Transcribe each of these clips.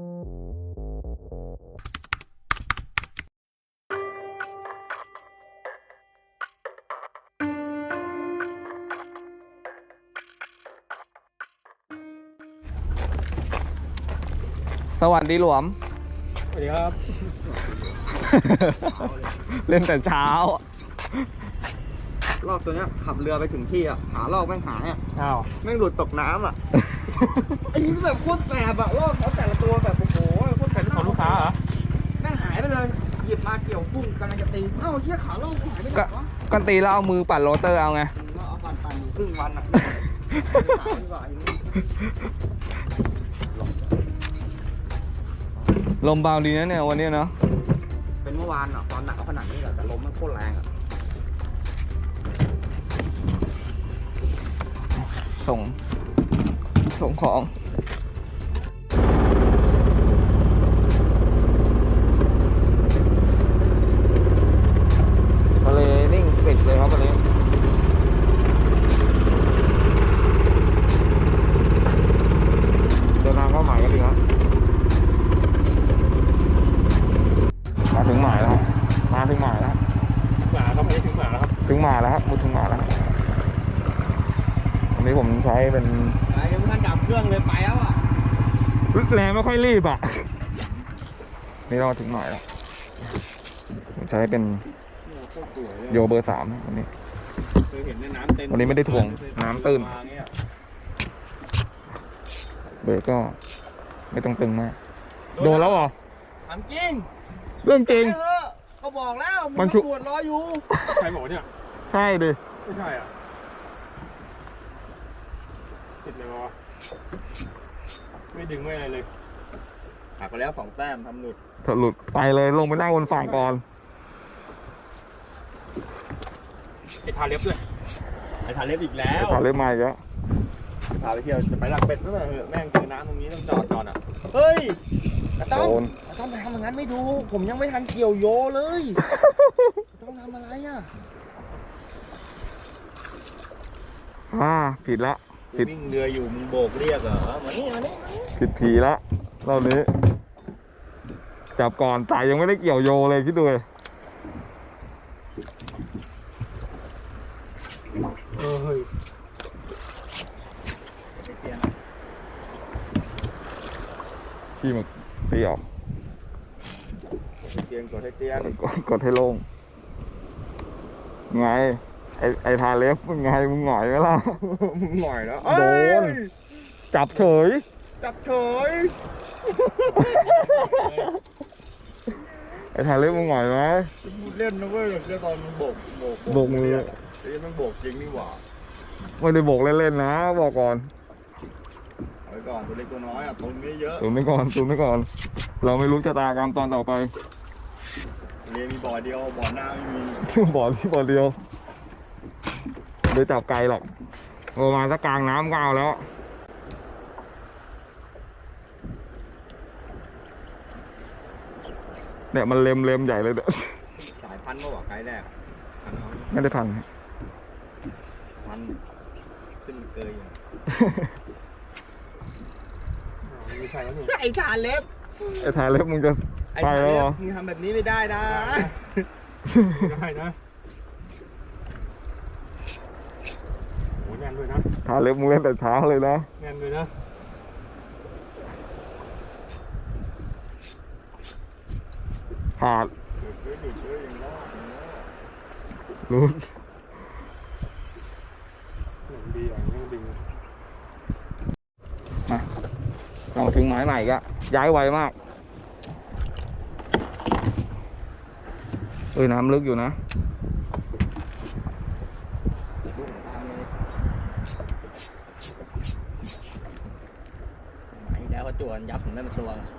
สวัสดีหลวม สวัสดีครับ เล่นแต่เช้าลอกตัวเนี้ยขับเรือไปถึงที่อะ หาลอกแม่งหายอะ อ้าว แม่งหลุดตกน้ำอะ ไอ้นี่แบบโคตรแสบอะลอกเขาแต่ละตัวแบบโอ้โหโคตรแสบของลูกค้าเหรอแม่งหายไปเลยหยิบมาเกี่ยวกุ้งกำลังจะตีเอ้าเชี่ยขาลอกกูหายไปไหนก็วะก็ตีแล้วเอามือปัดโรเตอร์เอาไงเราเอาปั่นปั่นอยู่ครึ่งวันอะขายดีกว่าอย่างนี้ลมเบาดีนะเนี่ยวันนี้เนาะเป็นเมื่อวานอะตอนหนักก็ขนาดนี้แหละแต่ลมมันโคตรแรงอะส่ง ส่งของทะเลนิ่งปิดเลยครับวันนี้เดินทางเข้าหมายกันดีครับมาถึงหมายแล้วครับมาถึงหมายแล้วหมาครับอันนี้ถึงหมาแล้วครับ ถึงหมายแล้วครับมุดถึงหมายแล้วครับ วันนี้ผมใช้เป็นไอ้ยังไม่ทันดับเครื่องเลยไปแล้วอะแรงไม่ค่อยรีบอะ นี่เราถึงหน่อยแล้วผมใช้เป็นโคตรสวยเลยโยเบอร์สามวันนี้เคยเห็นในน้ำเต็มวันนี้ไม่ได้ถ่วงน้ำตื้นมาเงี้ยเบอร์ก็ไม่ต้องตึงมาก โดนแล้วเหรอถามจริงเรื่องจริงเออเขาบอกแล้วมัมันนชุตรวจรออยู่ใครบอกเนี่ยใช่ดิไม่ใช่อะ ติดเลยวะไม่ดึงไม่อะไรเลยหักไปแล้วสองแต้มทำหลุดถหลุดไปเลยลงไปนั่งบนฝั่งก่อนไอ้ทาเล็บเลยไอ้ทาเล็บอีกแล้วพาเล็บมาอีกแล้วพาไปเที่ยวจะไปหลักเป็ดนั่นแหละเหอะแม่งเจอน้ำตรงนี้ต้องจอดก่อนอะเฮ้ยอาต้อโดมนอาต้อมไปทำอย่างนั้นไม่ดู ผมยังไม่ทันเกี่ยวโยเลยอาต้องทำอะไรอะ อ่าผิดละ ผิดวิ่งเรืออยู่มึงโบกเรียกเหรอมานี่มานี่มานี่ผิดผีละรอบนี้ จับก่อนสายยังไม่ได้เกี่ยวโยเลยคิดดูเลยเออเฮ้ยขี้มันเปรี้ยวเตียงกดให้เตียงกดกดให้โล่งไง ไอไอทาเล็บมึงไงมึงหงอยไหมล่ะ มึงหน่อยแล้วโดนจับเฉย จับเฉยไอทาเล็บมึงหงอยไหม พูดเล่นนะเว้ยเดี๋ยวตอนมึงโบกโบกโบกมือ เรียะเดี๋ยวมันโบกจริงนี่หว่าไม่ได้โบกเล่นๆนะ บอกก่อนเอาไว้ก่อนตัวเล็กตัวน้อยอะตรงนี้เยอะตูนไม่ก่อนตูนไม่ก่อน เราไม่รู้ชะตากรรมตอนต่อไป เรียนมีบ่อเดียวบ่อหน้าไม่มีบ่อที่บ่อเดียวไม่ได้จับไกลหรอกประมาณสักกลางน้ำก็เอาแล้วเนี่ยมันเล็มเล็มใหญ่เลยเนี่ยสายพันธุ์เมื่อวานไกด์แรกอะพันธุ์เขาไม่ได้พันพันธุ์ขึ้นเกยอยู่ไม่ใช่แล้วนี่ไอ้ทาเล็บไอ้ทาเล็บมึงจะไอ้ไปทาแล้วเล็เหรบอ มึงทำแบบนี้ไม่ได้นะไม่ได้นะ โหแน่นด้วยนะทาเล็บมึงเล่นแต่เช้าเลยนะแน่นด้วยนะขาดเกิดเกิดเกิดเกิดอย่างนั้นอย่างนั้นรู้หนังดีอะยังดึงมาเราถึงหมายใหม่ก็ย้ายไวมากเอ้ยน้ำลึกอยู่นะ ลูกทำเลยไอ้แล้วก็ นยับถึงได้เป็นตัว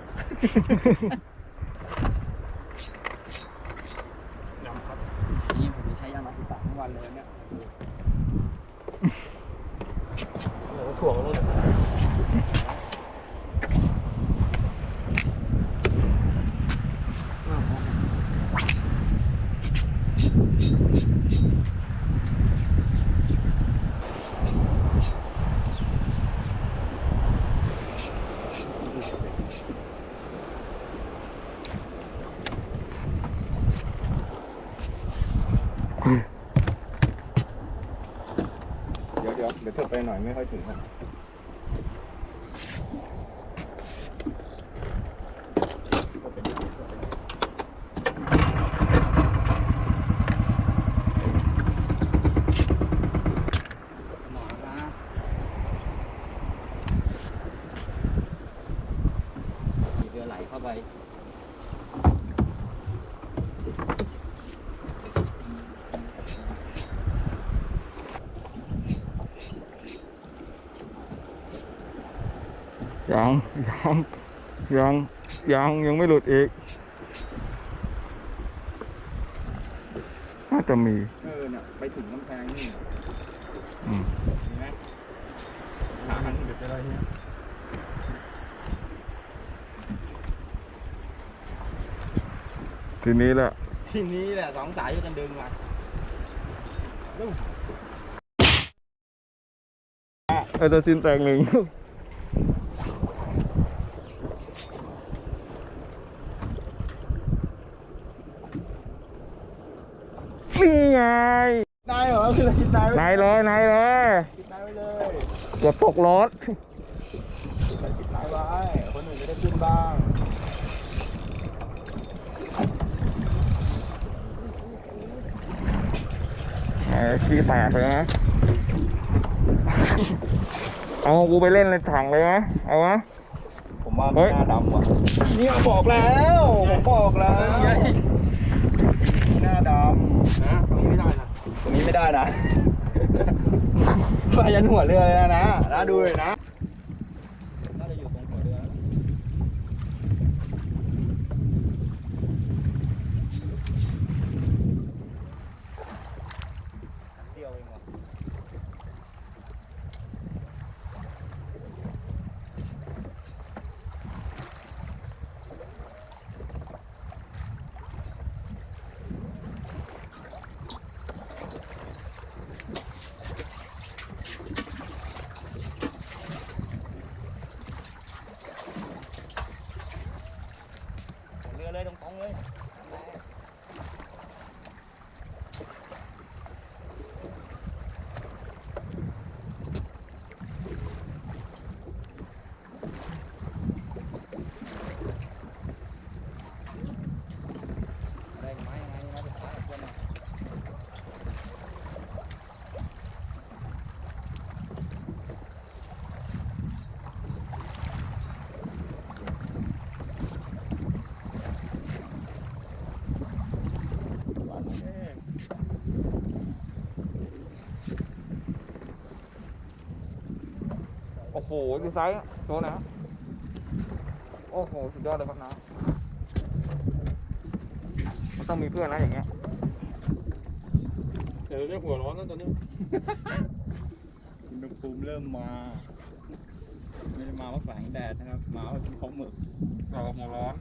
ยำครับนี่ผมจะใช้ยามาสิตะทั้งวันเลยเนี่ยโอ้โหถ่วงล้วนะเดี๋ยวเถิบ ไปหน่อยไม่ค่อยถึงครับหมอนะมีเรือไหลเข้าไป ยังยังยังยังยังไม่หลุดอีกน่าจะมี เออเนี่ยไปถึงกำแพงนี่อืมเห็นไหมหาทางเด็ดอะไรเนี่ยทีนี้แหละ ทีนี้แหละสองสายกันดึงมาเออจะจินแตกหนึ่ง นี่ไงได้เหรอคือเราคิดได้นายเลยนายเลยคิดได้ไว้เลยเกือบตกรถเราคิดได้ไว้คนอื่นจะได้ขึ้นบ้างไอ้ขี้แตกเลยนะเอากูไปเล่นในถังเลยไหมเอาวะผมว่าเฮ้มันยหน้าดำว่ะเนี่ยบอกแล้ว ผมบอกแล้วหน้า ดนะตรงนี้ไม่ได้นะำตรงนี้ไม่ได้นะ ไฟยันหัวเรือเลยนะนะนะดูเลยนะน่าจะอยู่ตรงหัวเรือเดียวเองว่ะ เรือเลยตรงๆเลย ได้ไหมยังไงนะสุดท้ายคนน่ะ โอ้โห ดูไซส์โชว์หนะโอ้โห สุดยอดเลยครับน้ามันต้องมีเพื่อนนะอย่างเงี้ย เดี๋ยวเรียกหัวร้อนแล้วตอนนี้อุณหภูมิเริ่มมา ไม่ได้มาว่าแสงแดดนะครับ มาว่าเป็นของหมึกเราหัวร้อน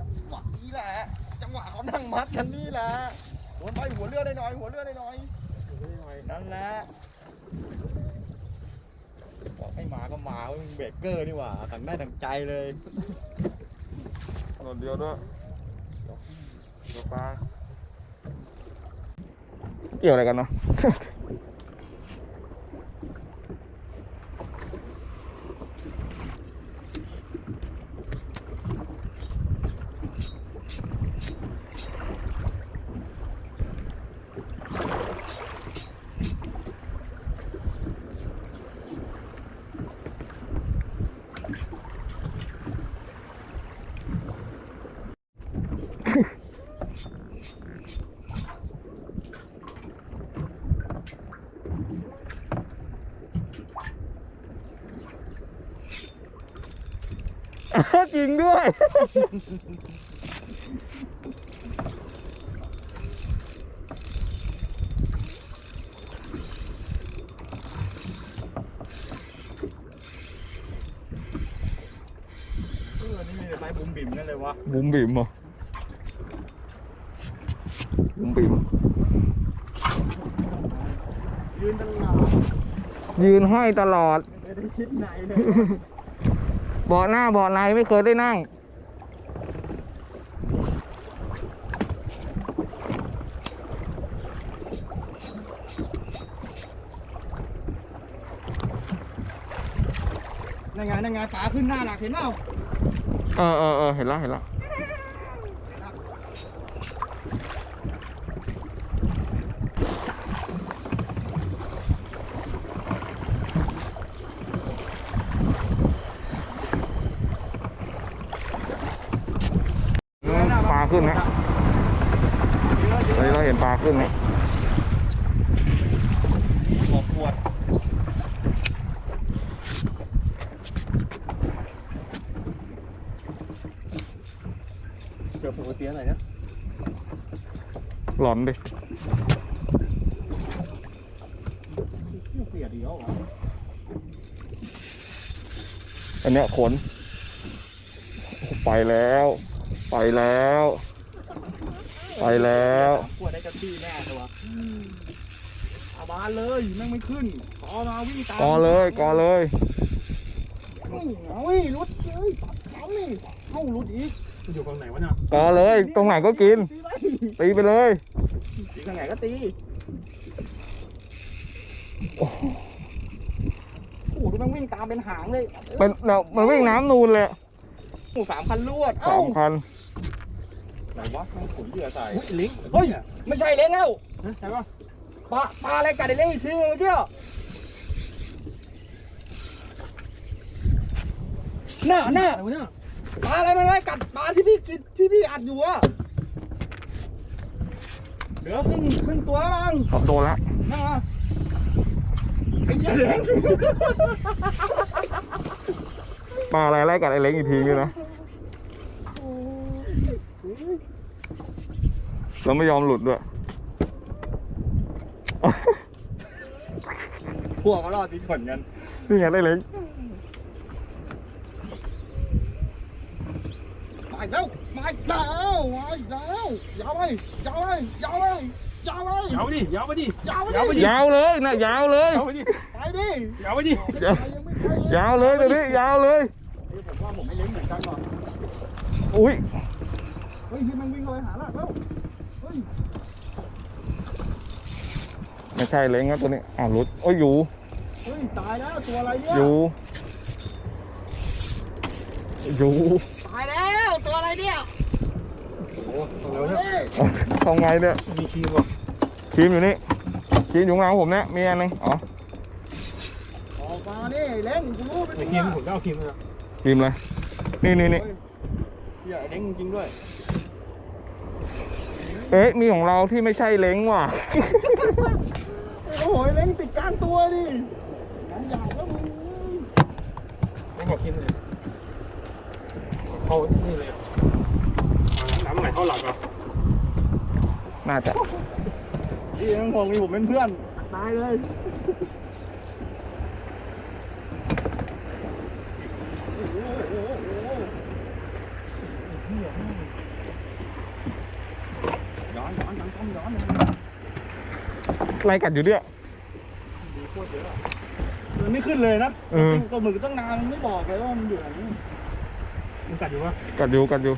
จังหวะนี้แหละ จัง หวะเขานั่งมัดกันนี่แหละโดนไปหัวเรือได้หน่อย หัวเรือได้หน่อยนั่นแหละบอกให้มาก็มามึงเบรกเกอร์นี่หว่าสั่งได้ดังใจเลยหนวดเดียวด้วยเดี๋ยวปลาเกี่ยวอะไรกันเนาะ จริงด้วย เออนี่มีแต่ไม้บุมบิ่มนั่นเลยวะบุ๋มบิ๋มเหรอบุ๋มบิ๋มยืนตลอดยืนห้อยตลอด ไม่ได้คิดไหนเลย เบาะหน้าเบาะในไม่เคยได้นั่ง นั่นไงนั่นไงปลาขึ้นหน้าหนักเห็นเปล่า เออเออเออเห็นแล้วเห็นแล้วอืมปลา ขึ้นนะตอนนี้เราเห็นปลาขึ้นนะหกขวดเกือบปกติอะไรนะหลอนดิเสียดีแล้วเหรออันเนี้ยขนไปแล้ว ไปแล้ว ไปแล้วขวดได้กระตี้แน่เลยวะเอาบานเลยแม่งไม่ขึ้นขอมาวิ่งตามกอเลยกอเลยเอาอีรุดเอ้ยปัดเอานี่เอารุดอีกมันอยู่ตรงไหนวะเนี่ยกอเลยตรงไหนก็กิน ตีไปตีไปเลยตีทางไหนก็ตีโอ้โหดูแม่งวิ่งตามเป็นหางเลย เป็นเดี๋ยวมันวิ่งน้ำนูนเลยโอ้สามคันรวดสาเอ้ามพัน ไหนวะแม่งขุนเหยื่อใส่อุ้ยลิงเฮ้ยไม่ใช่เล้งแล้วฮะใช่ป่ะปลาปลาอะไรกัดไอ้เล้งอีกทีเมื่อกี้น่าน่าอะไรวะเนี่ยปลาอะไรมันอะไรกัดปลาที่พี่กินที่พี่อัดอยู่อะเหลือครึ่งครึ่งตัวแล้วมั้งเขาโดนแล้วน่าไอ้เหี้ยเล้งปลาอะไรไล่กัดไอ้เล้งอีกทีนึงนะ แล้วไม่ยอมหลุดด้วย พวกเขารอดติดผลกัน นี่ไงได้เล้งมาอีกแล้วมาอีกแล้วมาอีกแล้วยาวไปยาวไปยาวไปยาวไปยาวไปดิยาวไปดิยาวไปยาวไปดิยาวเลยนะยาวเลย ยาวไปดิไปดิยาวไปดิยาวยังไม่ไปเลยยาวเลยตัวนี้ยาวเลยเฮ้ยผมว่าผมไม่เล้งเหมือนกันว่ะอุ้ยเฮ้ยที่มันวิ่งเข้าไปหาละเอ้าเฮ้ย ไม่ใช่เล้งครับตัวนี้อ้าวหลุดโอ้ยอยู่เฮ้ยตายแล้วตัวอะไรเนี่ยอยู่อยู่ตายแล้วตัวอะไรเนี่ยโอ้โหเร็วเนี่ยเฮ้ยทำไงเนี่ยมีคีย์ว่ะครีมอยู่นี่ครีมอยู่ข้างหลังผมเนี่ยมีอันหนึงอ๋อออกมานี่เล้งกูรู้เป็นไอ้ตัวคีย์ผมก็เอาคีย์มาครีมเลยนี่นี่นี่เฮ้ยเหี้ยไอ้เล้งจริงๆด้วย เอ๊ะมีของเราที่ไม่ใช่เล้งว่ะ โอ้โหไอ้เล้งติดกลางตัวดิงานใหญ่แล้วมึงไม่บอกคีย์เลยเข้านี่เลยอะน้ำไหลเข้าหลักอะน่าจะพี่ยังคงมีผมเป็นเพื่อนตายเลยโอ้โหโอ้โหโอ้โหเหี้ยแม่งย้อนย้อนย้อนย้อนย้อน ไล่กัดอยู่เนี่ยมันไม่ขึ้นเลยนะเออจริงๆตัวหมึกตั้งนานมันไม่บอกเลยว่ามันอยู่ไหนมันกัดอยู่ปะกัดอยู่กัดอยู่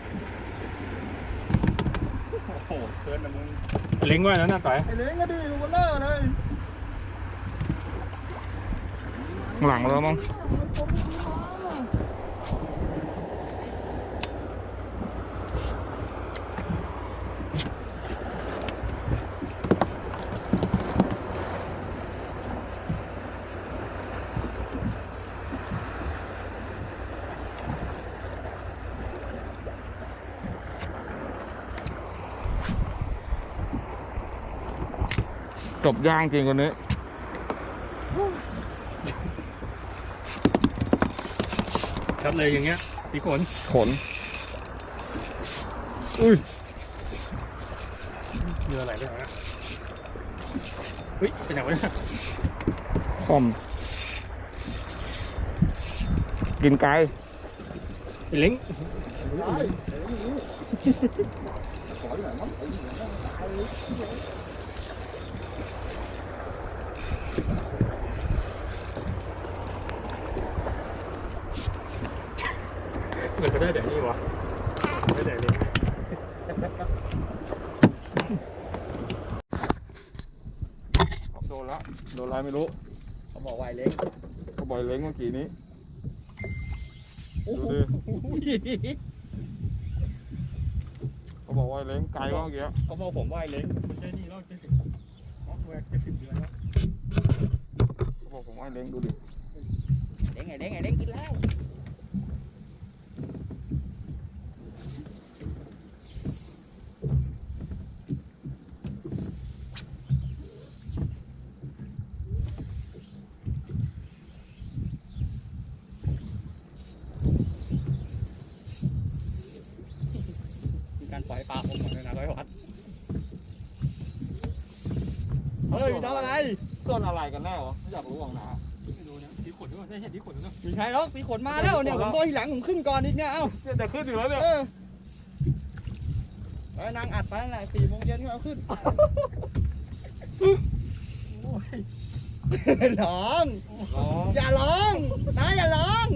โอ้โหเกินนะมึงเล็งไว้นะหน้าต่อยไอ้เล้งก็ดีตัวเบลอเลยข้างหลังแล้วมั้งมันจมลง บย่างจริงคนนี้ ชัดเลยอย่างเงี้ยตีขนขนอุ้ยเรืออะไรไปไหนเฮ้ยเป็นไหนวะเนี่ยคอมกินไก่ไอ้เล้ง ตายเล้งอย่างนี้ขอหน่อยมั้งไอ้เหี้ยแม่งตายเลย อ ได้แต่นี่วะได้แต่เล็กโดนละโดนอะไรไม่รู้ เขาบอกไวเล็กก็บ่อยเล้งเมื่อกี้นี้โอ้โหเขาบอกว่าเล้งไกลมากเมื่อกี้เขาบอกผมไวเล็กไม่ใช่นี่เราจะถึงอ๋อแหวกจะถึงเดือนแล้วเขาบอกผมว่าเล้งดูดิเด้งไงเด้งไงเด้งกินแล้วมีการปล่อยปลาอมมาเลยนะร้อยวัดเฮ้ยทำอะไร ต้นอะไรกันแน่วะไม่อยากรู้หรอกนะไม่รู้นะที่ขนด้วยใช่เห็นที่ขนด้วยมีใครหรอกมีขนมาแล้วเนี่ยผมโดนทีหลังผมขึ้นก่อนอีกเนี่ยเอ้าจะขึ้นอยู่แล้วเนี่ยเออเออนางอัดไปนั่นแหละสี่โมงเย็นก็เอาขึ้นโอ้ยร้องอ๋ออย่าร้องนะอย่าร้อง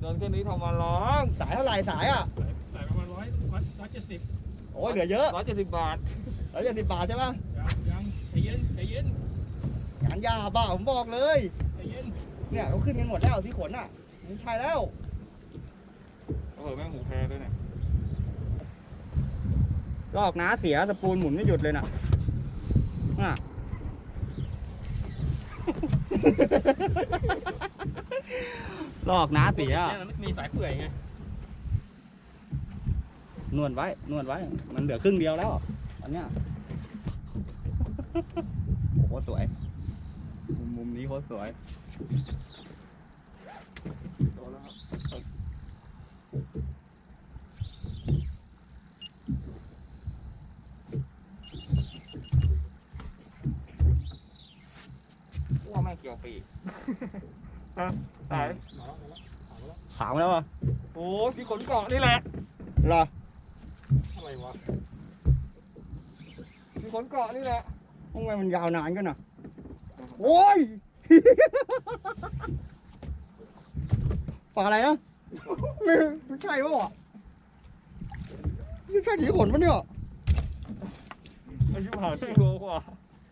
เดินแค่นี้ทำมาร้องสายเท่าไหร่สายอะใส่ประมาณร้อยร้อยร้อยเจ็ดสิบโอ้ยเหลือเยอะร้อยเจ็ดสิบบาทแล้วจะสิบบาทใช่ปะยังยัง ใจเย็นใจเย็นงานยาบ้าผมบอกเลย ใจเย็นเนี่ยเขาขึ้นกันหมดแล้วที่ขนอะไม่ใช่แล้วเออแม่งหูแพรด้วยเนี่ยลอกน้าเสียสปูนหมุนไม่หยุดเลยน่ะน่ะ ลอกน้าเสียนี่มีสายเปื่อยไงนวดไว้นวดไว้ มันเหลือครึ่งเดียวแล้วอันเนี้ย โอ้โหสวย มุมมุมนี้โคตรสวยโดนแล้วครับว่าแม่งเกี่ยวปีกฮะไหนมาแล้วมาแล้วมาแล้วขาวแล้วอะโอ้ที่ขนเกาะนี่แหละเหรอ อะไรวะที่ขนเกาะนี่แหละ ทำไมมันยาวนานกันน่ะ โอ้ย ปลาอะไรนะไม่ไม่ใช่ปะวะไม่ใช่ถีขนปะเนี่ยอายุห่างที่โลกว่า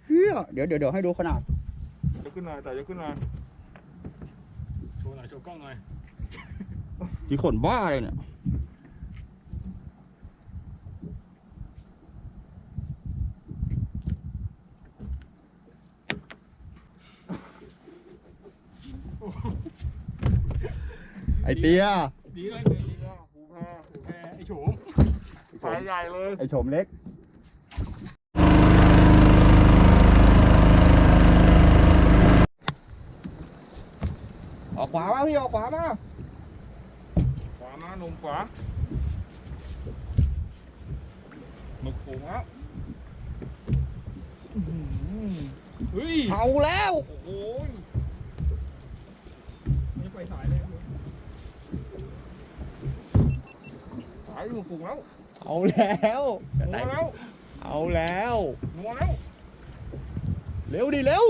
เฮียเดี๋ยวเดี๋ยวเดี๋ยวให้ดูขนาดจะขึ้นหน่อยแต่จะขึ้นหน่อยโชว์หน่อยโชว์กล้องหน่อยถีขนบ้าเลยเนี่ย ไอเปีย ดีเลยดีแล้วหูแพรแพ้ไอ้โฉมสายใหญ่เลย ไอโฉมเล็กออกขวามาพี่ออกขวามาขวามาหนุ่มขวาหมึกฝูงแล้วเฮ้ยเผาแล้ว โอ้ยไม่ไปสายเลย สายหมึกฝูงแล้วเอาแล้วนัวแล้วเอาแล้วนัวแล้วเร็วดิเร็ว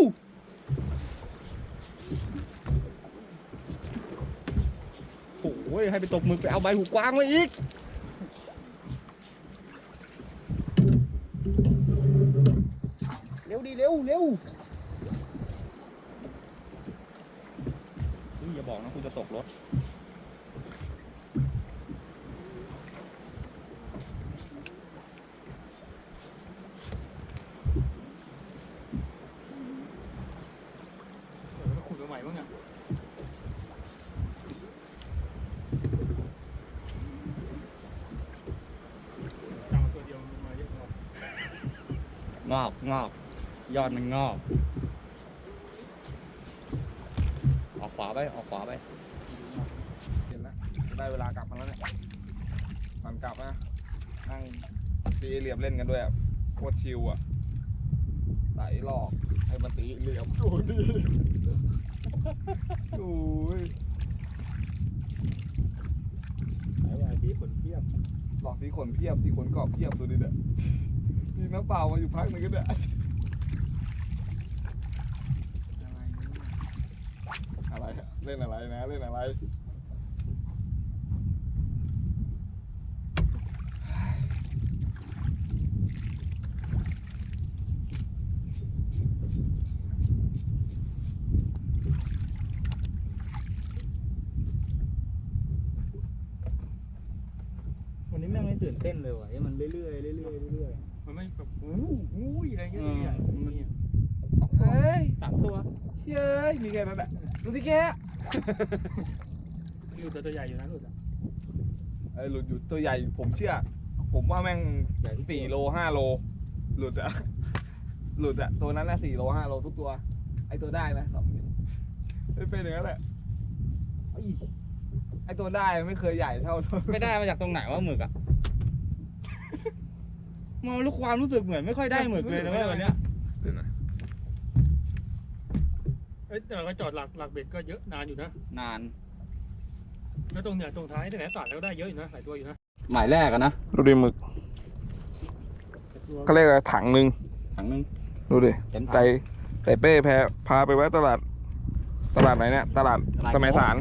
โอ้ยให้ไปตกหมึกไปเอาใบหูกวางมาอีกเร็วดิเร็วเร็วอุ๊ยอย่าบอกนะคุณจะตกรถ เออแล้วขุดมาใหม่บ้างเนี่ยจังตัวเดียวมันมาเยอะกว่าง อกงอก ยอดมันงอก ออกขวาไป ออกขวาไป เห็นแล้วได้เวลากลับมาแล้วเนี่ยมันกลับนะนั่งตีเหลี่ยมเล่นกันด้วยอะโคตรชิลอะไต่หลอกให้มันตีเหลี่ยมโอ้ดีโอ้ยไหนว่าดีผลเทียบหลอกสีขนเพียบสีขนเกาะเพียบตัวนี้เนี่ยมีน้ำเปล่ามาอยู่พักหนึงก็ เล่นอะไรนะ เล่นอะไร วันนี้แม่งไม่ตื่นเต้นเลยว่ะเอ้ยมันเรื่อยๆเรื่อยๆเรื่อยมันไม่แบบอู้หู้ยอะไรเงี้ยเฮ้ย ตัดตัวเฮ้ยมีแกมาแบบดูสิแก หลุดแต่ตัวใหญ่อยู่นะหลุดอะไอ้หลุดอยู่ตัวใหญ่ผมเชื่อ ผมว่าแม่งสี่โลห้าโล หลุดอะหลุดอะตัวนั้นน่ะสี่โลห้าโลทุกตัว ไอ้ตัวได้ไหมสองนิ้วเฮ้ยเป็นอย่างนั้นแหละไอ้ตัวได้ไม่เคยใหญ่เท่าตัวไม่ได้มาจากตรงไหนว่าหมึกอะมองลูกความรู้สึกเหมือนไม่ค่อยได้หมึกเลยนะเว้ยวันเนี้ย เดี๋ยวนะ เอ้ยแต่เราก็จอดหลักหลักเบ็ดก็เยอะนานอยู่นะ นาน แล้วตรงเนี่ยตรงท้ายที่ไหนตัดแล้วได้เยอะอยู่นะหลายตัวอยู่นะหมายแรกอะนะดูดิหมึกแต่ตัวเขาเรียกอะไรถังหนึ่งถังนึงดูดิเต็มถัง ใจใจเป้แพาพาไปแวะตลาด ตลาดไหนเนี่ยตลาดตลาด สมัยสาร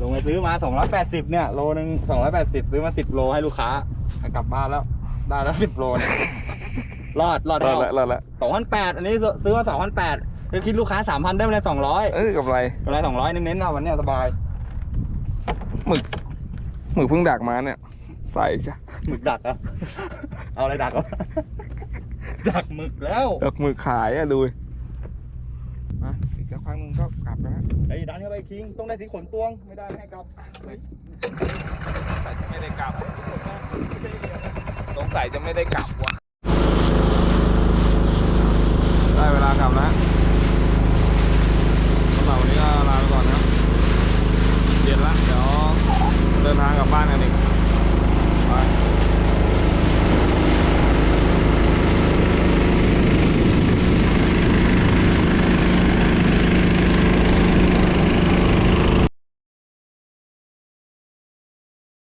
ลงไปซื้อมา 280 เนี่ย โลนึง280 ซื้อมา 10 โลให้ลูกค้เอากลับบ้านแล้ว ได้แล้ว 10 โลเนี่ยรอด รอดรอเท่าดละรอดละ2,800 อันนี้ซื้อมา2,800 คือคิดลูกค้า3,000ได้มาเลย200เอ้ยกับไรกำไร200เน้นๆเอาวันเนี้ยสบายหมึกหมึกเพิ่งดักมาเนี่ย ใส่จ้ะหมึกดักอะเอาอะไรดักวะดักหมึกแล้วดักหมึกขายอะดูดิมาอีกสักพักหนึงก็กลับกันแล้วไอ้ยดันเข้าไปคิงต้องได้สีขนตวงไม่ได้ไม่ให้กลับแต่จะไม่ได้กลับสงสัยจะไม่ได้กลับว่ะได้เวลากลับแล้วสำหรับวั นนี้ก็ลาไปก่อนนะเย็นละเดี๋ยวเดินทางกลับบ้านกันอีกไป